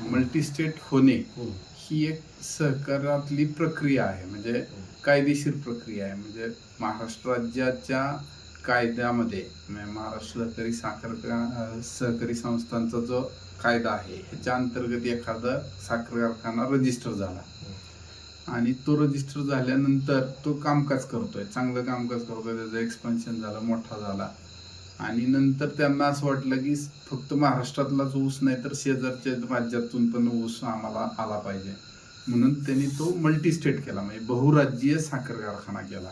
Multi state होणे हम्म. ही एक सहकारातली प्रक्रिया आहे. म्हणजे कायदेशीर प्रक्रिया आहे. म्हणजे महाराष्ट्र राज्याच्या कायद्यामध्ये म्हणजे महाराष्ट्र सहकारी साखर सहकारी संस्थांचा जो कायदा आहे ह्याच्या अंतर्गत एखादा साखर कारखाना रजिस्टर झाला. आणि तो रजिस्टर झाल्यानंतर तो कामकाज करतोय. चांगलं कामकाज करतोय. त्याचं एक्सपान्शन झालं मोठा झाला. आणि नंतर त्यांना असं वाटलं की फक्त महाराष्ट्रातलाच ऊस नाही तर शेजारच्या राज्यातून पण ऊस आम्हाला आला पाहिजे. म्हणून त्यांनी तो मल्टी स्टेट केला म्हणजे बहुराज्यीय साखर कारखाना केला.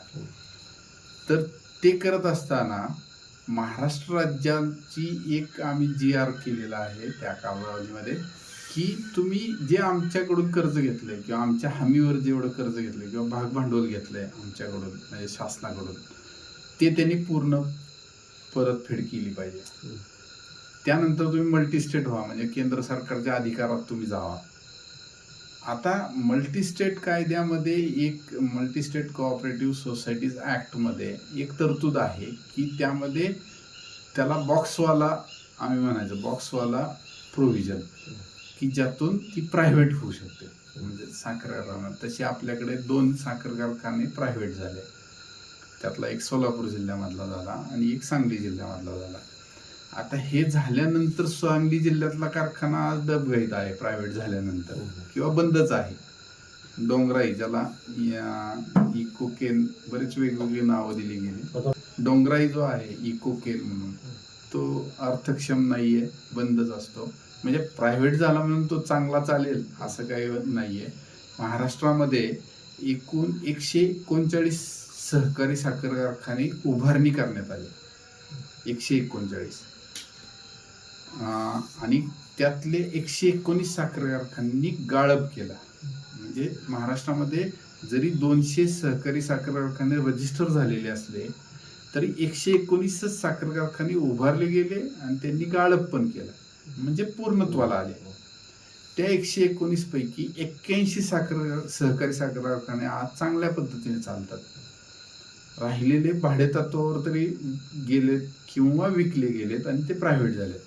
तर ते करत असताना महाराष्ट्र राज्याची एक आम्ही जी आर केलेला आहे त्या कालावधीमध्ये की तुम्ही जे आमच्याकडून कर्ज घेतलंय किंवा आमच्या हमीवर जेवढं कर्ज घेतलंय किंवा भाग भांडवल घेतलंय आमच्याकडून म्हणजे शासनाकडून ते त्यांनी पूर्ण परतफेड केली पाहिजे. त्यानंतर तुम्ही मल्टी स्टेट व्हा म्हणजे केंद्र सरकारच्या अधिकारात तुम्ही जावा. आता मल्टी स्टेट कायद्यामध्ये एक मल्टी स्टेट कोऑपरेटिव्ह सोसायटीज ॲक्टमध्ये एक तरतूद आहे की त्यामध्ये त्याला बॉक्सवाला आम्ही म्हणायचं बॉक्सवाला प्रोव्हिजन की ज्यातून ती प्रायव्हेट होऊ शकते. म्हणजे साखर कारखाना तसे आपल्याकडे दोन साखर कारखाने प्रायव्हेट झाले. त्यातला एक सोलापूर जिल्ह्यामधला झाला आणि एक सांगली जिल्ह्यामधला झाला. आता हे झाल्यानंतर सांगली जिल्ह्यातला कारखाना आज डबघाईत आहे प्रायव्हेट झाल्यानंतर. किंवा बंदच आहे. डोंगराई ज्याला या- इकोकेन बरेच वेगवेगळी नावं दिली गेली. डोंगराई जो आहे इकोकेन म्हणून तो अर्थक्षम नाहीये बंदच असतो. म्हणजे प्रायव्हेट झाला म्हणून तो चांगला चालेल असं काही नाहीये. महाराष्ट्रामध्ये एकूण एकशे एकोणचाळीस सहकारी साखर कारखाने उभारणी करण्यात आली. एकशे एकोणचाळीस. आणि त्यातले एकशे एकोणीस साखर कारखान्यांनी गाळप केला. म्हणजे महाराष्ट्रामध्ये जरी दोनशे सहकारी साखर कारखाने रजिस्टर झालेले असले तरी एकशे एकोणीसच साखर कारखाने उभारले गेले आणि त्यांनी गाळप पण केला. म्हणजे पूर्णत्वाला आले. त्या एकशे एकोणीस पैकी एक्क्याऐंशी साखर सहकारी साखर कारखाने आज चांगल्या पद्धतीने चालतात. राहिलेले भाडेतत्वावर तरी गेलेत किंवा विकले गेलेत आणि ते प्रायव्हेट झालेत.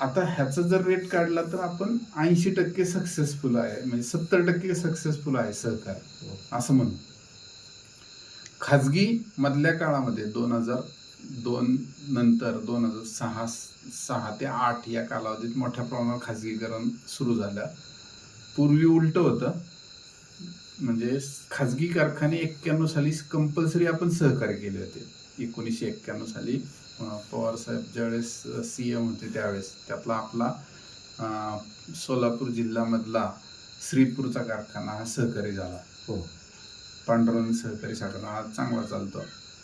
आता ह्याचा जर रेट काढला तर आपण ऐंशी टक्के सक्सेसफुल आहे म्हणजे सत्तर टक्के सक्सेसफुल आहे सहकार असं म्हणू. खाजगी मधल्या काळामध्ये दोन हजार दोन नंतर दोन हजार सहा सहा ते आठ या कालावधीत मोठ्या प्रमाणावर खाजगीकरण सुरू झालं. पूर्वी उलट होतं. म्हणजे खाजगी कारखाने एक्क्याण्णव साली कंपल्सरी आपण सहकार्य केले होते. एकोणीसशे एक्क्याण्णव साली पवार साहेब ज्यावेळेस सी एम होते त्यावेळेस. त्यातला आपला सोलापूर जिल्ह्यामधला श्रीपूरचा कारखाना हा सहकारी झाला. हो. पांडुरंग सहकारी साखर हा चांगला चालतो.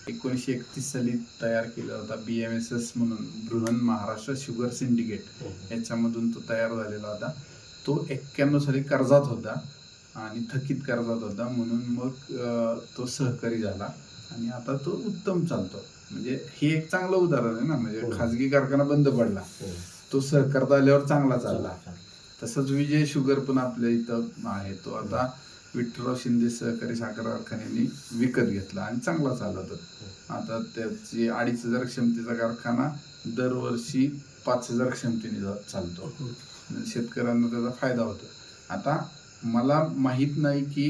एकोणीसशे एकतीस साली तयार केला होता बी एम एस एस म्हणून बृहन महाराष्ट्र शुगर सिंडिकेट याच्यामधून तो तयार झालेला होता. तो एक्क्याण्णव साली कर्जात होता. आणि थकीत कर्जात होता. म्हणून मग तो सहकारी झाला. आणि आता तो उत्तम चालतो. म्हणजे हे एक चांगलं उदाहरण आहे ना. म्हणजे हो. खाजगी कारखाना बंद पडला. तो सहकारात आल्यावर चांगला चालला. तसंच विजय शुगर पण आपल्या इथं आहे. तो आता विठ्ठलराव शिंदे सहकारी साखर कारखान्याने विकत घेतला आणि चांगला चालत आता त्याची अडीच हजार क्षमतेचा कारखाना दरवर्षी पाच हजार क्षमतेने चालतो. शेतकऱ्यांना त्याचा फायदा होतो. आता मला माहीत नाही की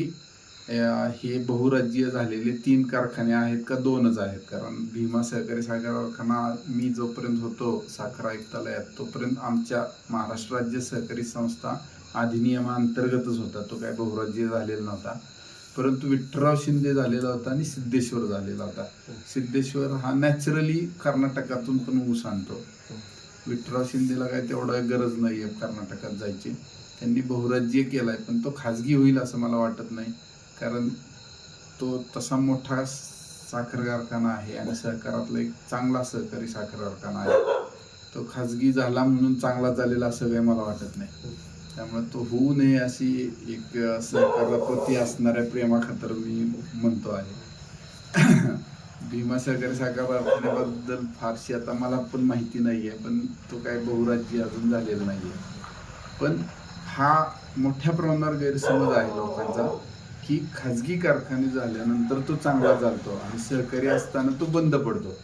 हे बहुराज्यीय झालेले तीन कारखाने आहेत का दोनच आहेत? कारण भीमा सहकारी साखर कारखाना मी जोपर्यंत होतो साखर आयुक्तालयात तोपर्यंत आमच्या महाराष्ट्र राज्य सहकारी संस्था अधिनियमांतर्गतच होता. तो काय बहुराज्यीय झालेला नव्हता. परंतु विठ्ठलराव शिंदे झालेला होता आणि सिद्धेश्वर झालेला होता. सिद्धेश्वर हा नॅचरली कर्नाटकातून पण ऊस आणतो. विठ्ठलराव शिंदेला काय तेवढं गरज नाही आहे कर्नाटकात जायची. त्यांनी बहुराज्य केला आहे पण तो खाजगी होईल असं मला वाटत नाही. कारण तो तसा मोठा साखर कारखाना आहे आणि सहकारातला एक चांगला सहकारी साखर कारखाना आहे. तो खाजगी झाला म्हणून चांगला झालेला असं काही मला वाटत नाही. त्यामुळे तो होऊ नये अशी एक सहकाराप्रती असणाऱ्या प्रेमाखातर मी म्हणतो आहे. भीमा सहकारी साखर कारखान्याबद्दल फारशी आता मला पण माहिती नाही आहे पण तो काय बहुराज्य अजून झालेला नाही आहे पण हा मोठ्या प्रमाणावर गैरसमज आहे लोकांचा की खाजगी कारखाने झाल्यानंतर तो चांगला चालतो आणि सहकारी असताना तो बंद पडतो.